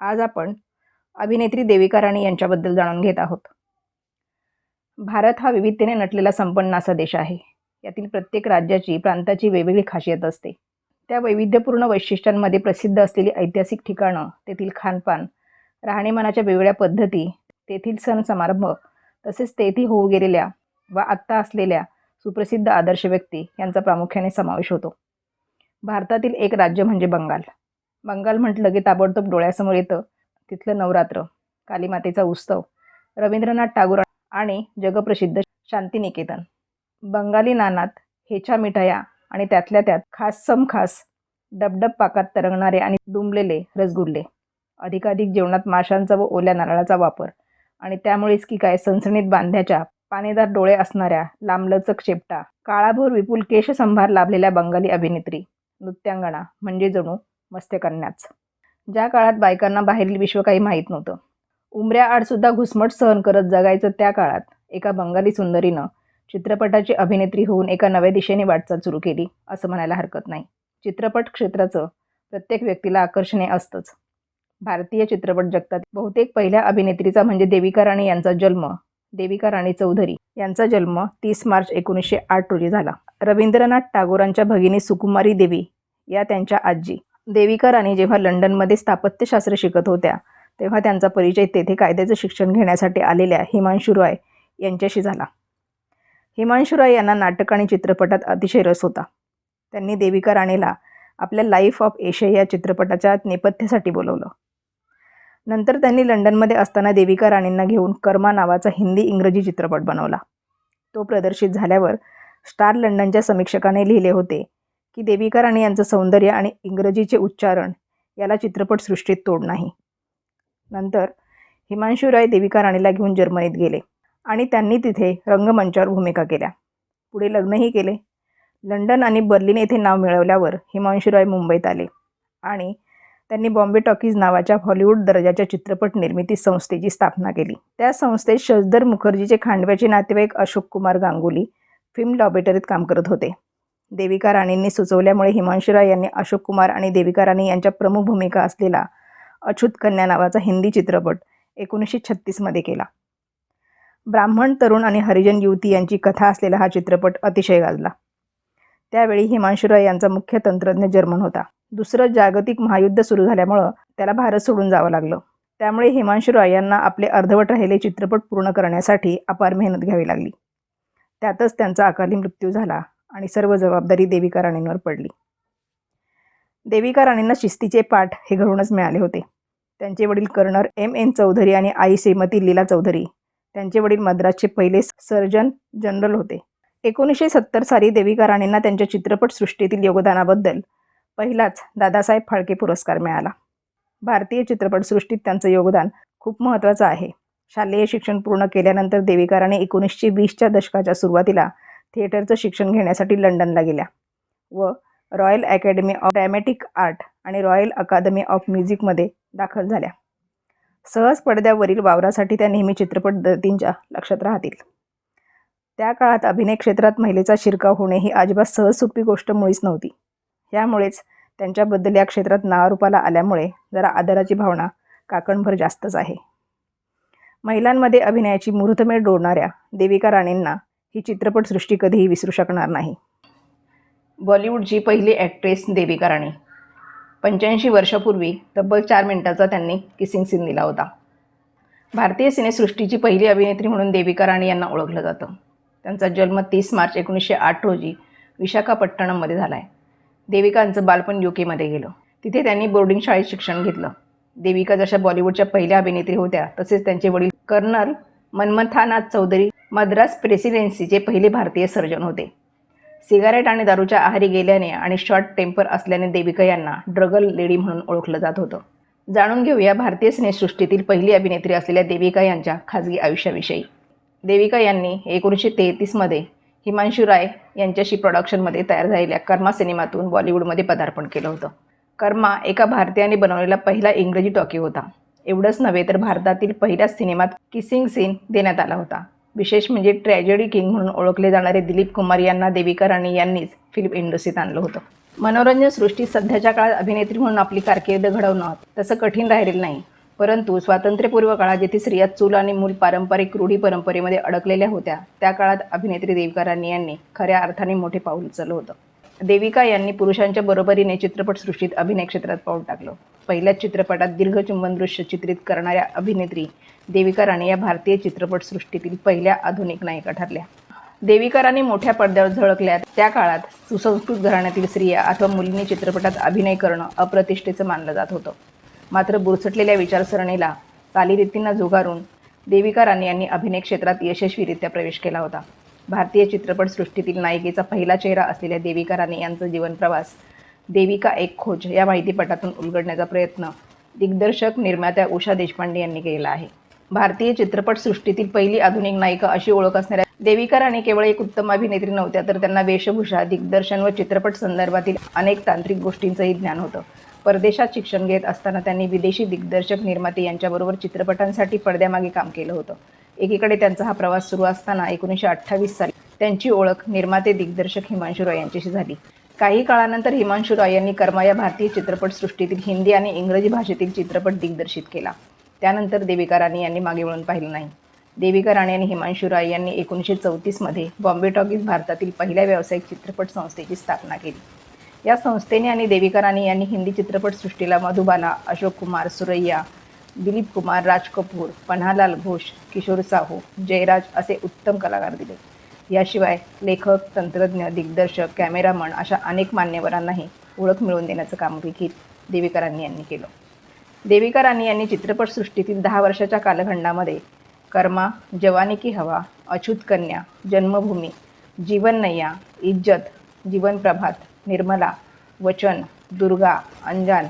आज आपण अभिनेत्री देविका राणी यांच्याबद्दल जाणून घेत आहोत. भारत हा विविधतेने नटलेला संपन्न असा देश आहे. यातील प्रत्येक राज्याची प्रांताची वेगवेगळी खासियत असते. त्या वैविध्यपूर्ण वैशिष्ट्यांमध्ये प्रसिद्ध असलेली ऐतिहासिक ठिकाणं तेथील खानपान राहणीमानाच्या वेगवेगळ्या पद्धती तेथील सण समारंभ तसेच तेथी होऊ गेलेल्या व आत्ता असलेल्या सुप्रसिद्ध आदर्श व्यक्ती यांचा प्रामुख्याने समावेश होतो. भारतातील एक राज्य म्हणजे बंगाल. बंगाल म्हटलं की ताबडतोब डोळ्यासमोर येतं. तिथलं नवरात्र कालीमातेचा उत्सव रवींद्रनाथ टागोर आणि जगप्रसिद्ध शांतिनिकेतन. बंगाली नानात हेच्या मिठाया आणि त्यातल्या त्यात खास समखास डबडब पाकात तरंगणारे आणि दुमलेले रसगुल्ले. अधिकाधिक जेवणात माशांचा व ओल्या नारळाचा वापर. आणि त्यामुळेच की काय सणसणीत बांध्याच्या पानेदार डोळे असणाऱ्या लांबलचक शेपटा काळाभोर विपुल केशसंभार लाभलेल्या बंगाली अभिनेत्री नृत्यांगणा म्हणजे जणू मस्त्यकन्याच ज्या काळात बायकांना बाहेरील विश्व काही माहीत नव्हतं. उमऱ्या आडसुद्धा घुसमट सहन करत जगायचं त्या काळात एका बंगाली सुंदरीनं चित्रपटाची अभिनेत्री होऊन एका नव्या दिशेने वाटचाल सुरू केली असं म्हणायला हरकत नाही. चित्रपट क्षेत्राचं प्रत्येक व्यक्तीला आकर्षणे असतंच. भारतीय चित्रपट जगतात बहुतेक पहिल्या अभिनेत्रीचा म्हणजे देविका राणी यांचा जन्म देविका राणी चौधरी यांचा जन्म तीस मार्च एकोणीसशे आठ रोजी झाला. रवींद्रनाथ टागोरांच्या भगिनी सुकुमारी देवी या त्यांच्या आजी देविका राणी जेव्हा लंडनमध्ये स्थापत्यशास्त्र शिकत होत्या तेव्हा त्यांचा परिचय तेथे कायद्याचं शिक्षण घेण्यासाठी आलेल्या हिमांशू रॉय यांच्याशी झाला. हिमांशू रॉय यांना नाटक आणि चित्रपटात अतिशय रस होता. त्यांनी देविका राणीला आपल्या लाईफ ऑफ एशिया या चित्रपटाच्या नेपथ्यासाठी बोलवलं. नंतर त्यांनी लंडनमध्ये असताना देविका राणींना घेऊन कर्मा नावाचा हिंदी इंग्रजी चित्रपट बनवला. तो प्रदर्शित झाल्यावर स्टार लंडनच्या समीक्षकाने लिहिले होते की देविका राणी यांचं सौंदर्य आणि इंग्रजीचे उच्चारण याला चित्रपटसृष्टीत तोड नाही. नंतर हिमांशू राय देविका राणीला घेऊन जर्मनीत गेले आणि त्यांनी तिथे रंगमंचावर भूमिका केल्या. पुढे लग्नही केले. लंडन आणि बर्लिन येथे नाव मिळवल्यावर हिमांशू राय मुंबईत आले आणि त्यांनी बॉम्बे टॉकीज नावाच्या हॉलिवूड दर्जाच्या चित्रपट निर्मिती संस्थेची स्थापना केली. त्या संस्थेत शशधर मुखर्जीचे खांडव्याचे नातेवाईक अशोक कुमार गांगुली फिल्म लॉबेटरीत काम करत होते. देविका राणींनी सुचवल्यामुळे हिमांशुराय यांनी अशोक कुमार आणि देविका राणी यांच्या प्रमुख भूमिका असलेला अछूत कन्या नावाचा हिंदी चित्रपट एकोणीसशे छत्तीसमध्ये केला. ब्राह्मण तरुण आणि हरिजन युवती यांची कथा असलेला हा चित्रपट अतिशय गाजला. त्यावेळी हिमांशुराय यांचा मुख्य तंत्रज्ञ जर्मन होता. दुसरं जागतिक महायुद्ध सुरू झाल्यामुळं त्याला भारत सोडून जावं लागलं. त्यामुळे हिमांशुराय यांना आपले अर्धवट राहिले चित्रपट पूर्ण करण्यासाठी अपार मेहनत घ्यावी लागली. त्यातच त्यांचा अकाली मृत्यू झाला. आणि सर्व जबाबदारी देविका राणींवर पडली. देविका राणींना शिस्तीचे पाठ हे घरूनच मिळाले होते. त्यांचे वडील कर्नर एम. एन. चौधरी आणि आई श्रीमती लीला चौधरी. त्यांचे वडील मद्रासचे पहिले सर्जन जनरल होते. एकोणीसशे सत्तर साली देविका राणींना त्यांच्या चित्रपटसृष्टीतील योगदानाबद्दल पहिलाच दादासाहेब फाळके पुरस्कार मिळाला. भारतीय चित्रपटसृष्टीत त्यांचं योगदान खूप महत्त्वाचं आहे. शालेय शिक्षण पूर्ण केल्यानंतर देविका राणी एकोणीसशे वीसच्या दशकाच्या सुरुवातीला थिएटरचं शिक्षण घेण्यासाठी लंडनला गेल्या व Royal Academy of Dramatic Art आणि रॉयल अकादमी ऑफ म्युझिकमध्ये दाखल झाल्या. सहज पडद्यावरील वावरासाठी त्या नेहमी चित्रपट दतींच्या लक्षात राहतील. त्या काळात अभिनय क्षेत्रात महिलेचा शिरकाव होणे ही अजिबात सहज सोपी गोष्ट मुळीच नव्हती. यामुळेच त्यांच्याबद्दल या क्षेत्रात नावारूपाला आल्यामुळे जरा आदराची भावना काकणभर जास्तच आहे. महिलांमध्ये अभिनयाची मुहूर्तमेळ डोडणाऱ्या देविका राणेंना ही चित्रपटसृष्टी कधीही विसरू शकणार नाही. बॉलिवूडची पहिली ॲक्ट्रेस देविका राणी. पंच्याऐंशी वर्षापूर्वी तब्बल चार मिनिटाचा त्यांनी किसिंग सीन दिला होता. भारतीय सिनेसृष्टीची पहिली अभिनेत्री म्हणून देविका राणी यांना ओळखलं जातं. त्यांचा जन्म तीस मार्च एकोणीसशे आठ रोजी विशाखापट्टणममध्ये झाला आहे देविकांचं बालपण यू केमध्ये गेलं. तिथे त्यांनी बोर्डिंग शाळेत शिक्षण घेतलं. देविका जशा बॉलिवूडच्या पहिल्या अभिनेत्री होत्या तसेच त्यांचे वडील कर्नल मन्मथानाथ चौधरी मद्रास प्रेसिडेन्सीचे पहिले भारतीय सर्जन होते. सिगारेट आणि दारूच्या आहारी गेल्याने आणि शॉर्ट टेम्पर असल्याने देविका यांना ड्रगल लेडी म्हणून ओळखलं जात होतं. जाणून घेऊया भारतीय सिनेसृष्टीतील पहिली अभिनेत्री असलेल्या देविका यांच्या खाजगी आयुष्याविषयी. देविका यांनी एकोणीसशे तेहतीसमध्ये हिमांशू राय यांच्याशी प्रोडक्शनमध्ये तयार झालेल्या कर्मा सिनेमातून बॉलिवूडमध्ये पदार्पण केलं होतं. कर्मा एका भारतीयाने बनवलेला पहिला इंग्रजी टॉकी होता. एवढंच नव्हे तर भारतातील पहिल्याच सिनेमात किसिंग सीन देण्यात आला होता. विशेष म्हणजे ट्रॅजेडी किंग म्हणून ओळखले जाणारे दिलीप कुमार यांना देविका राणी यांनीच फिल्म इंडस्ट्रीत आणलं होतं. मनोरंजन सृष्टीत सध्याच्या काळात अभिनेत्री म्हणून आपली कारकीर्द घडवणं तसं कठीण राहिलेलं नाही. परंतु स्वातंत्र्यपूर्व काळात जेथे स्त्रिया चूल आणि मूल पारंपरिक रूढी परंपरेमध्ये अडकलेल्या होत्या त्या काळात अभिनेत्री देविका राणी यांनी खऱ्या अर्थाने मोठे पाऊल उचललं होतं. देविका यांनी पुरुषांच्या बरोबरीने चित्रपटसृष्टीत अभिनय क्षेत्रात पाऊल टाकलं. पहिल्याच चित्रपटात दीर्घ चुंबन दृश्य चित्रित करणाऱ्या अभिनेत्री देविका राणे या भारतीय चित्रपटसृष्टीतील पहिल्या आधुनिक नायिका ठरल्या. देविका राणे मोठ्या पडद्यावर झळकल्या त्या काळात सुसंस्कृत घराण्यातील स्त्रिया अथवा मुलींनी चित्रपटात अभिनय करणं अप्रतिष्ठेचं मानलं जात होतं. मात्र बुरसटलेल्या विचारसरणीला चालीरीतींना झुगारून देविका राणे यांनी अभिनय क्षेत्रात यशस्वीरित्या प्रवेश केला होता. भारतीय चित्रपटसृष्टीतील नायिकेचा पहिला चेहरा असलेल्या देविका राणे यांचा जीवन प्रवास देविका एक खोज या माहितीपटातून उलगडण्याचा प्रयत्न दिग्दर्शक निर्मात्या उषा देशपांडे यांनी केला आहे. भारतीय चित्रपटसृष्टीतील पहिली आधुनिक नायिका अशी ओळख असणाऱ्या देविका राणी केवळ एक उत्तम अभिनेत्री नव्हत्या तर त्यांना वेशभूषा दिग्दर्शन व चित्रपट संदर्भातील अनेक तांत्रिक गोष्टींचंही ज्ञान होतं. परदेशात शिक्षण घेत असताना त्यांनी विदेशी दिग्दर्शक निर्माते यांच्याबरोबर चित्रपटांसाठी पडद्यामागे काम केलं होतं. एकीकडे त्यांचा हा प्रवास सुरू असताना एकोणीसशे अठ्ठावीस साली त्यांची ओळख निर्माते दिग्दर्शक हिमांशू रॉय यांच्याशी झाली. काही काळानंतर हिमांशू रॉय यांनी कर्मा या भारतीय चित्रपटसृष्टीतील हिंदी आणि इंग्रजी भाषेतील चित्रपट दिग्दर्शित केला. त्यानंतर देविका राणी यांनी मागे वळून पाहिलं नाही. देविका राणी आणि हिमांशू रॉय यांनी एकोणीसशे चौतीसमध्ये बॉम्बे टॉकीज भारतातील पहिल्या व्यावसायिक चित्रपट संस्थेची स्थापना केली. या संस्थेने आणि देविका राणी यांनी हिंदी चित्रपटसृष्टीला मधुबाला अशोक कुमार सुरैया दिलीप कुमार राज कपूर पन्हालाल घोष किशोर साहू जयराज असे उत्तम कलाकार दिले. याशिवाय लेखक तंत्रज्ञ दिग्दर्शक कॅमेरामन अशा अनेक मान्यवरांनाही ओळख मिळवून देण्याचं काम देखील देविका राणी यांनी केलं. देविका राणी यांनी चित्रपटसृष्टीतील दहा वर्षाच्या कालखंडामध्ये कर्मा जवानी की हवा अछूत कन्या जन्मभूमी जीवन नय्या इज्जत जीवन प्रभात निर्मला वचन दुर्गा अंजान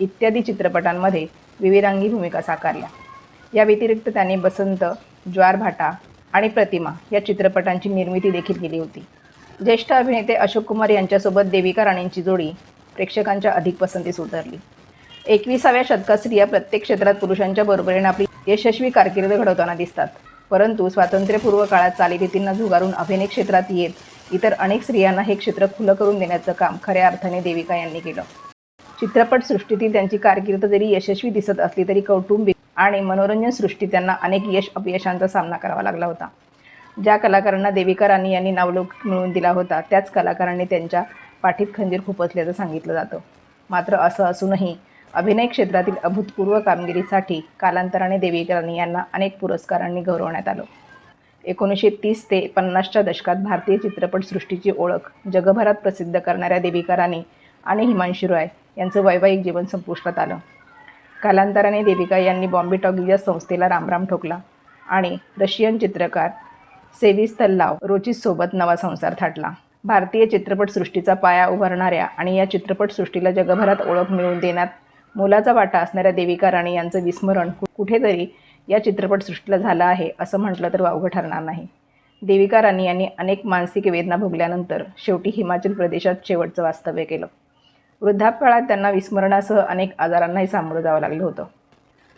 इत्यादी चित्रपटांमध्ये विविरांगी भूमिका साकारल्या. या व्यतिरिक्त त्याने बसंत ज्वारभाटा आणि प्रतिमा या चित्रपटांची निर्मिती देखील केली होती. ज्येष्ठ अभिनेते अशोक कुमार यांच्यासोबत देविका राणींची जोडी प्रेक्षकांच्या अधिक पसंतीस उतरली. एकविसाव्या शतकात स्त्रिया प्रत्येक क्षेत्रात पुरुषांच्या बरोबरीने आपली यशस्वी कारकीर्द घडवताना दिसतात. परंतु स्वातंत्र्यपूर्व काळात चालीरीतींना झुगारून अभिनय क्षेत्रात येत इतर अनेक स्त्रियांना हे क्षेत्र खुलं करून देण्याचं काम खऱ्या अर्थाने देविका यांनी केलं. चित्रपटसृष्टीतील त्यांची कारकीर्द जरी यशस्वी दिसत असली तरी कौटुंबिक आणि मनोरंजन सृष्टी त्यांना अनेक यश अपयशांचा सामना करावा लागला होता. ज्या कलाकारांना देविका राणी यांनी नावलोक मिळवून दिला होता त्याच कलाकारांनी त्यांच्या पाठीत खंजीर खुपसल्याचं सांगितलं जातं. मात्र असं असूनही अभिनय क्षेत्रातील अभूतपूर्व कामगिरीसाठी कालांतराने देविका राणी यांना अनेक पुरस्कारांनी गौरवण्यात आलं. एकोणीसशे तीस ते पन्नासच्या दशकात भारतीय चित्रपटसृष्टीची ओळख जगभरात प्रसिद्ध करणाऱ्या देविका राणी आणि हिमांशू रॉय यांचं वैवाहिक जीवन संपुष्टात आलं. कालांतराने देविका यांनी बॉम्बे टॉकीज या संस्थेला रामराम ठोकला आणि रशियन चित्रकार सेविस्तल्लाव रोचिससोबत नवा संसार थाटला. भारतीय चित्रपटसृष्टीचा पाया उभारणाऱ्या आणि या चित्रपटसृष्टीला जगभरात ओळख मिळवून देण्यात मोलाचा वाटा असणाऱ्या देविका राणी यांचं विस्मरण कुठेतरी या चित्रपटसृष्टीला झालं आहे असं म्हटलं तर वावगं ठरणार नाही. देविका राणी यांनी अनेक मानसिक वेदना भोगल्यानंतर शेवटी हिमाचल प्रदेशात शेवटचं वास्तव्य केलं. वृद्धापकाळात त्यांना विस्मरणासह अनेक आजारांनाही सामोरं जावं लागलं होतं.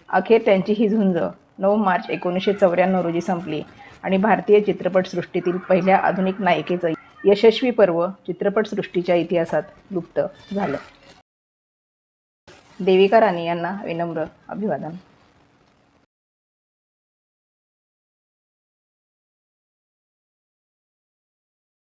अखेर त्यांची ही झुंज नऊ मार्च एकोणीसशे चौऱ्याण्णव रोजी संपली आणि भारतीय चित्रपटसृष्टीतील पहिल्या आधुनिक नायिकेचं यशस्वी पर्व चित्रपटसृष्टीच्या इतिहासात लुप्त झालं. देविका राणी यांना विनम्र अभिवादन.